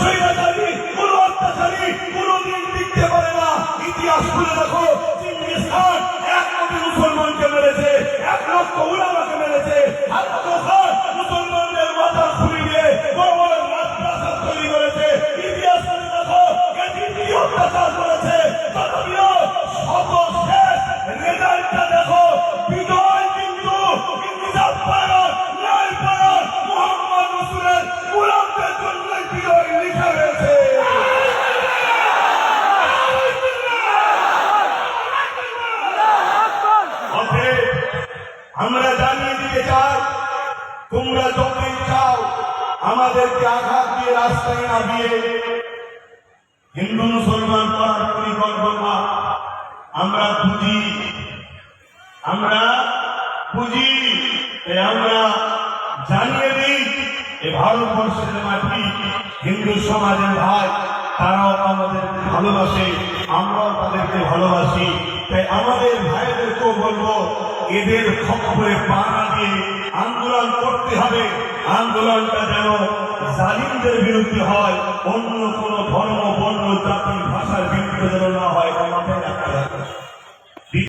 স্বৈরাচারী কোনো অত্যাচারী কোনো টিকতে পারে না। ইতিহাস খুলে দেখো আমরা জানিয়ে দিতে চাই, তোমরা যতই চাও, আমাদেরকে আঘাত দিয়ে রাস্তায় না দিয়ে হিন্দু মুসলমান করার পরিকল্পনা আমরা বুঝি। আমরা বুঝি। আমরা জানিয়ে দিই এ ভারতবর্ষের মাটি হিন্দু সমাজের ভাই, তারাও আমাদের ভালোবাসে, আমরাও তাদেরকে ভালোবাসি। তাই আমাদের ভাইদেরকেও বলব এদের খপ্পরে পা না দিয়ে আন্দোলন করতে হবে। আন্দোলনটা যেন জালিমদের বিরুদ্ধে হয়, অন্য কোন ধর্ম, বর্ণ, জাতি, ভাষার বিরুদ্ধে যেন না হয়।